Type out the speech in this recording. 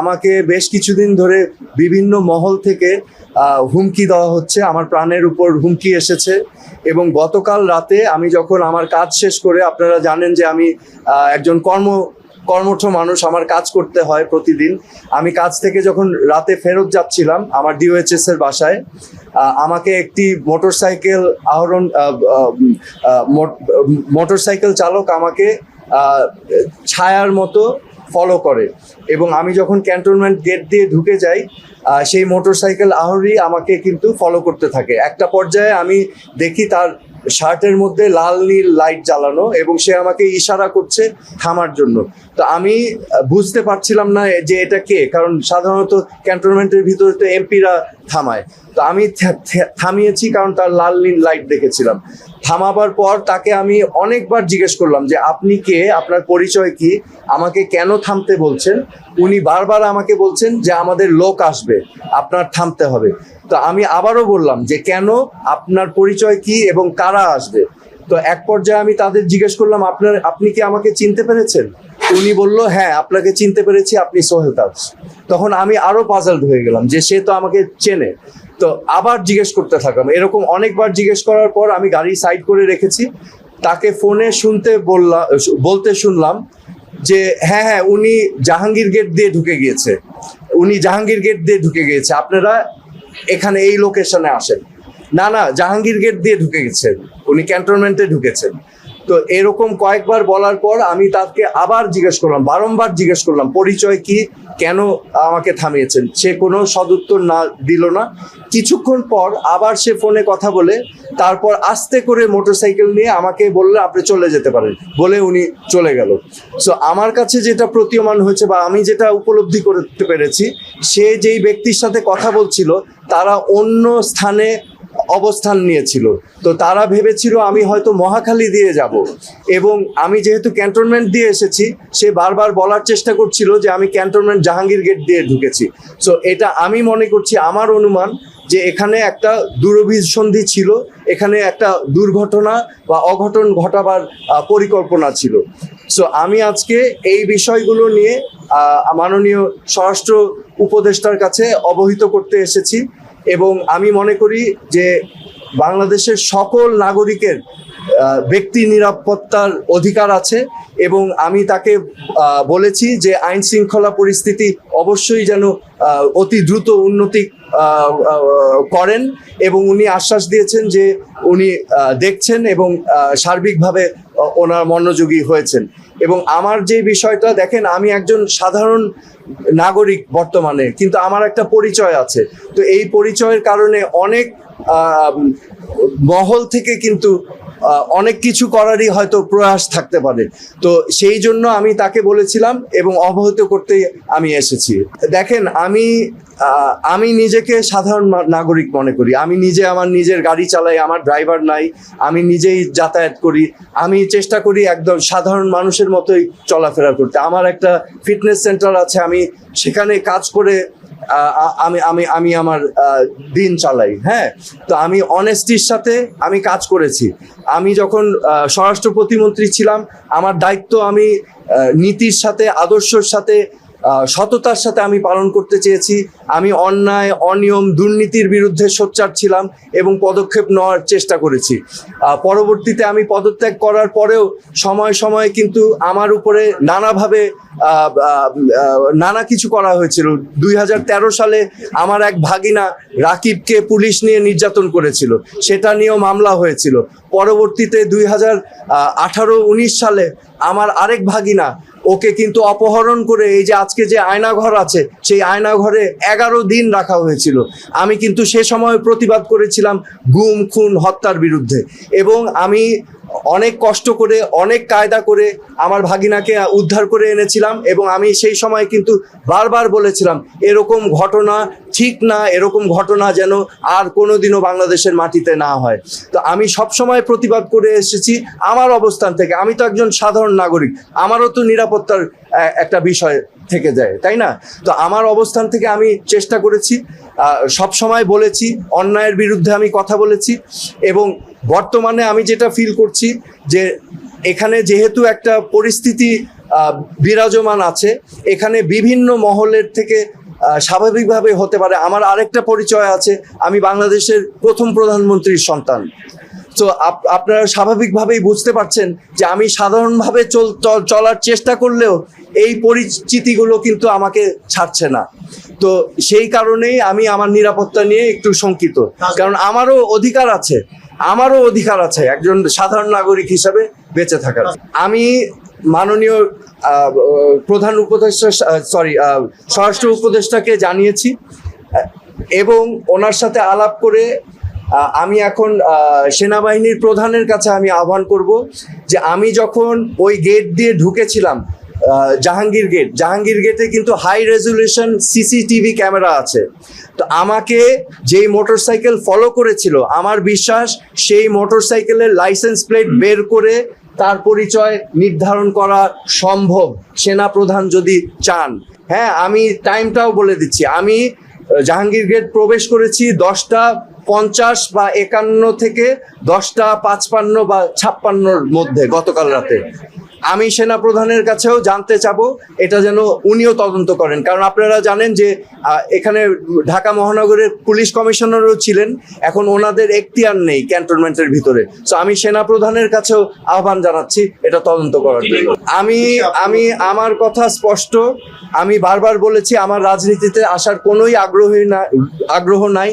আমাকে বেশ কিছুদিন ধরে বিভিন্ন মহল থেকে হুমকি দেওয়া হচ্ছে। আমার প্রাণের উপর হুমকি এসেছে এবং গতকাল রাতে আমি যখন আমার কাজ শেষ করে, আপনারা জানেন যে আমি একজন কর্ম, কর্মঠ মানুষ, আমার কাজ করতে হয় প্রতিদিন। আমি কাজ থেকে যখন রাতে ফেরত যাচ্ছিলাম আমার ডিওএইচএস এর বাসায় আমাকে একটি মোটরসাইকেল আহরণ মোটরসাইকেল চালক আমাকে ছায়ার মতো ফলো করে। এবং আমি যখন ক্যান্টনমেন্ট গেট দিয়ে ঢুকে যাই সেই মোটরসাইকেল আহরি আমাকে কিন্তু ফলো করতে থাকে। একটা পর্যায়ে আমি দেখি তার শার্টের মধ্যে লাল নীল লাইট জ্বালানো এবং সে আমাকে ইশারা করছে থামার জন্য। তো আমি বুঝতে পারছিলাম না যে এটা কে, কারণ সাধারণত ক্যান্টনমেন্টের ভিতরে তো এমপিরা থামায়। তো আমি থামিয়েছি কারণ তার লাল নীল লাইট দেখেছিলাম। থামাবার পর তাকে আমি অনেকবার জিজ্ঞেস করলাম যে, আপনি কে? আপনার পরিচয় কি? আমাকে কেন থামতে বলছেন? উনি বারবার আমাকে বলছেন যে, আমাদের লোক আসবে, আপনার থামতে হবে। তো আমি আবারও বললাম যে, কেন? আপনার পরিচয় কি এবং কারা আসবে? তো এক পর্যায়ে আমি তাদের জিজ্ঞেস করলাম, আপনার, আপনি কি আমাকে চিনতে পেরেছেন? উনি বলল হ্যাঁ আপনাকে চিনতে পেরেছি, আপনি সোহেল তাজ তখন আমি আরও পাজলড হয়ে গেলাম যে সে তো আমাকে চেনে। তো আবার জিজ্ঞেস করতে থাকলাম। এরকম অনেকবার জিজ্ঞেস করার পর আমি গাড়ি সাইড করে রেখেছি। তাকে ফোনে শুনতে বললাম বলতে শুনলাম যে হ্যাঁ হ্যাঁ উনি জাহাঙ্গীর গেট দিয়ে ঢুকে গিয়েছে। উনি জাহাঙ্গীর গেট দিয়ে ঢুকে গিয়েছে। আপনারা এখানে এই লোকেশনে আসেন। না না, জাহাঙ্গীর গেট দিয়ে ঢুকে গেছেন উনি ক্যান্টনমেন্টে ঢুকেছেন। তো এরকম কয়েকবার বলার পর আমি তাকে আবার জিজ্ঞেস করলাম, বারংবার জিজ্ঞেস করলাম, পরিচয় কি? কেন আমাকে থামিয়েছেন? সে কোনো সদুত্তর না দিল না। কিছুক্ষণ পর আবার সে ফোনে কথা বলে, তারপর আস্তে করে মোটরসাইকেল নিয়ে আমাকে বললে, আপনি চলে যেতে পারেন। বলে উনি চলে গেল। সো আমার কাছে যেটা প্রতীয়মান হয়েছে বা আমি যেটা উপলব্ধি করতে পেরেছি, সে যেই ব্যক্তির সাথে কথা বলছিল, তারা অন্য স্থানে অবস্থান নিয়েছিল। তো তারা ভেবেছিল আমি হয়তো মহাখালী দিয়ে যাব। এবং আমি যেহেতু ক্যান্টনমেন্ট দিয়ে এসেছি, সে বারবার বলার চেষ্টা করছিল যে আমি ক্যান্টনমেন্ট জাহাঙ্গীর গেট দিয়ে ঢুকেছি। সো এটা আমি মনে করছি আমার অনুমান যে এখানে একটা দুরভিসন্ধি ছিল, এখানে একটা দুর্ঘটনা বা অঘটন ঘটাবার পরিকল্পনা ছিল। সো আমি আজকে এই বিষয়গুলো নিয়ে মাননীয় স্বরাষ্ট্র উপদেষ্টার কাছে অবহিত করতে এসেছি। এবং আমি মনে করি যে বাংলাদেশের সকল নাগরিকের ব্যক্তি নিরাপত্তার অধিকার আছে এবং আমি তাকে বলেছি যে আইন শৃঙ্খলা পরিস্থিতি অবশ্যই যেন অতি দ্রুত উন্নতি করেন এবং উনি আশ্বাস দিয়েছেন যে উনি দেখছেন এবং সার্বিকভাবে ওনার মনোযোগী হয়েছেন। এবং আমার যে বিষয়টা, দেখেন, আমি একজন সাধারণ নাগরিক বর্তমানে, কিন্তু আমার একটা পরিচয় আছে। তো এই পরিচয়ের কারণে অনেক মহল থেকে কিন্তু অনেক কিছু করারই হয়তো প্রয়াস থাকতে পারে। তো সেই জন্য আমি তাকে বলেছিলাম এবং অবহিত করতেই আমি এসেছি। দেখেন, আমি আমি নিজেকে সাধারণ নাগরিক মনে করি। আমি নিজে আমার নিজের গাড়ি চালাই, আমার ড্রাইভার নাই, আমি নিজেই যাতায়াত করি। আমি চেষ্টা করি একদম সাধারণ মানুষের মতোই চলাফেরা করতে। আমার একটা ফিটনেস সেন্টার আছে, আমি সেখানে কাজ করে আমি আমি আমি আমার দিন চালাই হ্যাঁ? তো আমি অনেস্টির সাথে আমি কাজ করেছি। আমি যখন স্বরাষ্ট্র প্রতিমন্ত্রী ছিলাম, আমার দায়িত্ব আমি নীতির সাথে, আদর্শের সাথে সততার সাথে আমি পালন করতে চেয়েছি। আমি অন্যায়, অনিয়ম, দুর্নীতির বিরুদ্ধে সোচ্চার ছিলাম এবং পদক্ষেপ নেওয়ার চেষ্টা করেছি। পরবর্তীতে আমি পদত্যাগ করার পরেও সময়, সময়ে কিন্তু আমার উপরে নানাভাবে নানা কিছু করা হয়েছিল। দুই হাজার তেরো সালে আমার এক ভাগিনা রাকিবকে পুলিশ নিয়ে নির্যাতন করেছিল। সেটা নিয়েও মামলা হয়েছিল। পরবর্তীতে দুই হাজার আঠারো, উনিশ সালে আমার আরেক ভাগিনা ওকে কিন্তু অপহরণ করে এই যে আজকে যে আয়নাঘর আছে, সেই আয়নাঘরে এগারো দিন রাখা হয়েছিল। আমি কিন্তু সে সময় প্রতিবাদ করেছিলাম গুম, খুন, হত্যার বিরুদ্ধে। এবং আমি অনেক কষ্ট করে, অনেক কায়দা করে আমার ভাগিনাকে উদ্ধার করে এনেছিলাম এবং আমি সেই সময় কিন্তু বারবার বলেছিলাম, এরকম ঘটনা ঠিক না, এরকম ঘটনা যেন আর কোনোদিনও বাংলাদেশের মাটিতে না হয়। তো আমি সব সময় প্রতিবাদ করে এসেছি আমার অবস্থান থেকে। আমি তো একজন সাধারণ নাগরিক, আমারও তো নিরাপত্তার একটা বিষয় থেকে যায়, তাই না? তো আমার অবস্থান থেকে আমি চেষ্টা করেছি সব সময় বলেছি, অন্যায়ের বিরুদ্ধে আমি কথা বলেছি এবং বর্তমানে আমি যেটা ফিল করছি যে এখানে যেহেতু একটা পরিস্থিতি বিরাজমান আছে, এখানে বিভিন্ন মহলের থেকে স্বাভাবিকভাবে হতে পারে। আমার আরেকটা পরিচয় আছে, আমি বাংলাদেশের প্রথম প্রধানমন্ত্রীর সন্তান। তো আপ- আপনারা স্বাভাবিকভাবেই বুঝতে পারছেন যে আমি সাধারণভাবে চল- চলার চেষ্টা করলেও এই পরিচিতিগুলো কিন্তু আমাকে ছাড়ছে না। তো সেই কারণেই আমি আমার নিরাপত্তা নিয়ে একটু শঙ্কিত। কারণ আমারও অধিকার আছে, আমারও অধিকার আছে একজন সাধারণ নাগরিক হিসাবে বেঁচে থাকার। আমি মাননীয় প্রধান উপদেষ্টা সরি স্বরাষ্ট্র উপদেষ্টাকে জানিয়েছি এবং ওনার সাথে আলাপ করে আমি এখন সেনাবাহিনীর প্রধানের কাছে আমি আহ্বান করব যে আমি যখন ওই গেট দিয়ে ঢুকেছিলাম জাহাঙ্গীর গেট জাহাঙ্গীর গেটে কিন্তু হাই রেজুলেশন সিসিটিভি ক্যামেরা আছে। তো আমাকে যেই মোটরসাইকেল ফলো করেছিল আমার বিশ্বাস সেই মোটরসাইকেলের লাইসেন্স প্লেট বের করে তার পরিচয় নির্ধারণ করা সম্ভব। সেনা প্রধান যদি চান। হ্যাঁ আমি টাইমটাও বলে দিচ্ছি। আমি জাহাঙ্গীর গেট প্রবেশ করেছি দশটা পঞ্চাশ বা একান্ন থেকে দশটা পাঁচপান্ন বা ছাপ্পান্নর মধ্যে গতকাল রাতে। আমি সেনা প্রধানের কাছেও জানতে চাবো এটা যেন উনিও তদন্ত করেন। কারণ আপনারা জানেন যে এখানে ঢাকা মহানগরের পুলিশ কমিশনারও ছিলেন এখন ওনাদের এখতিয়ার নেই ক্যান্টনমেন্টের ভিতরে। তো আমি সেনা প্রধানের কাছেও আহ্বান জানাচ্ছি এটা তদন্ত করার জন্য। আমি আমি আমার কথা স্পষ্ট আমি বারবার বলেছি আমার রাজনীতিতে আসার কোনোই আগ্রহী না আগ্রহ নাই।